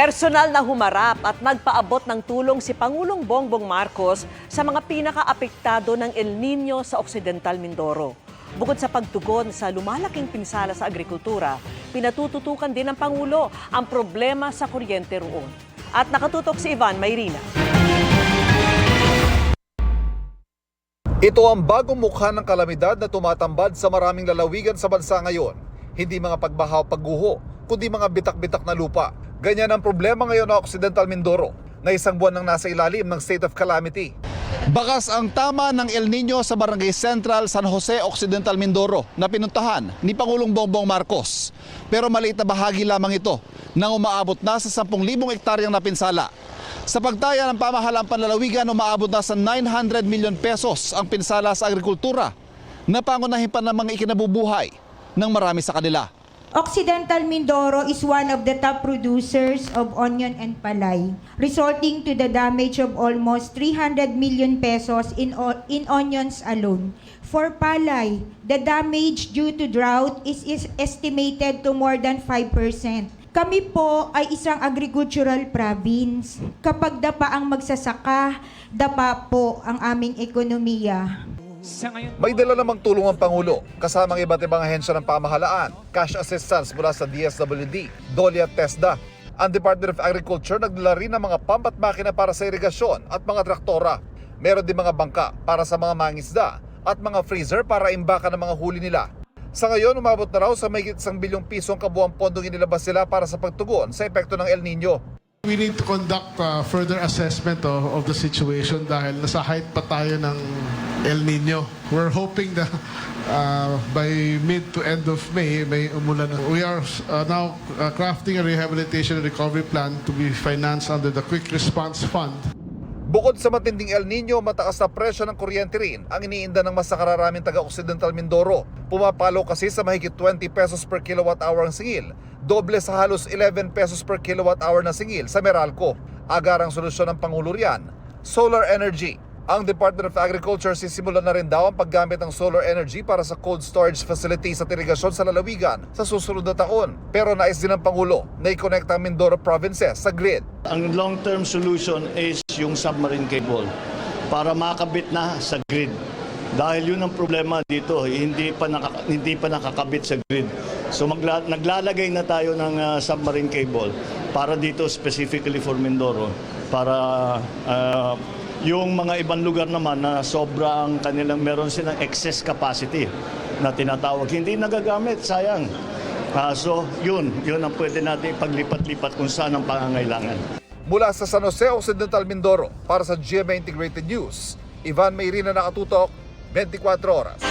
Personal na humarap at nagpaabot ng tulong si Pangulong Bongbong Marcos sa mga pinakaapektado ng El Nino sa Occidental Mindoro. Bukod sa pagtugon sa lumalaking pinsala sa agrikultura, pinatututukan din ng Pangulo ang problema sa kuryente roon. At nakatutok si Ivan Mayrina. Ito ang bagong mukha ng kalamidad na tumatambad sa maraming lalawigan sa bansa ngayon. Hindi mga pagbaha o pagguho, kundi mga bitak-bitak na lupa. Ganyan ang problema ngayon ng Occidental Mindoro na isang buwan nang nasa ilalim ng state of calamity. Bakas ang tama ng El Nino sa Barangay Central, San Jose, Occidental Mindoro na pinuntahan ni Pangulong Bongbong Marcos. Pero maliit na bahagi lamang ito nang umaabot na sa 10,000 ektaryang napinsala. Sa pagtaya ng pamahalang panlalawigan, umaabot na sa 900 milyon pesos ang pinsala sa agrikultura na pangunahin pa ng mga ikinabubuhay ng marami sa kanila. Occidental Mindoro is one of the top producers of onion and palay, resulting to the damage of almost 300 million pesos in, in onions alone. For palay, the damage due to drought is, is estimated to more than 5%. Kami po ay isang agricultural province. Kapag dapa ang magsasaka, dapa po ang aming ekonomiya. Sa ngayon, May dala namang tulong ang Pangulo kasama ang iba't ibang ahensya ng pamahalaan, cash assistance mula sa DSWD, DOLE at TESDA. Ang Department of Agriculture nagdala rin ng mga pump makina para sa irigasyon at mga traktora. Meron din mga bangka para sa mga mangisda at mga freezer para imbaka ng mga huli nila. Sa ngayon, umabot na raw sa may isang bilyong piso ang kabuang pondong inilabas sila para sa pagtugon sa epekto ng El Nino. We need to conduct uh, further assessment of, of the situation dahil nasa height pa tayo ng El Nino. We're hoping that uh, by mid to end of May, may umulan. We are uh, now uh, crafting a rehabilitation and recovery plan to be financed under the Quick Response Fund. Bukod sa matinding El Nino, mataas na presyo ng kuryente rin ang iniinda ng mas nakararaming taga-Occidental Mindoro. Pumapalo kasi sa mahigit 20 pesos per kilowatt hour ang singil, doble sa halos 11 pesos per kilowatt hour na singil sa Meralco. Agarang solusyon ng Pangulo riyan, solar energy. Ang Department of Agriculture sisimulan na rin daw ang paggamit ng solar energy para sa cold storage facility sa irigasyon sa lalawigan sa susunod na taon. Pero nais din ng Pangulo na i-connect ang Mindoro provinces sa grid. Ang long-term solution is yung submarine cable para makabit na sa grid. Dahil yun ang problema dito, hindi pa nakaka- hindi pa nakakabit sa grid. So magla- naglalagay na tayo ng ah, submarine cable para dito specifically for Mindoro para ah, yung mga ibang lugar naman na sobra ang kanilang meron silang excess capacity na tinatawag hindi nagagamit sayang. Ah, so yun, yun ang pwede natin paglipat-lipat kung saan ang pangangailangan. Mula sa San Jose Occidental Mindoro para sa GMA Integrated News, Ivan Mayrina nakatutok, 24 oras.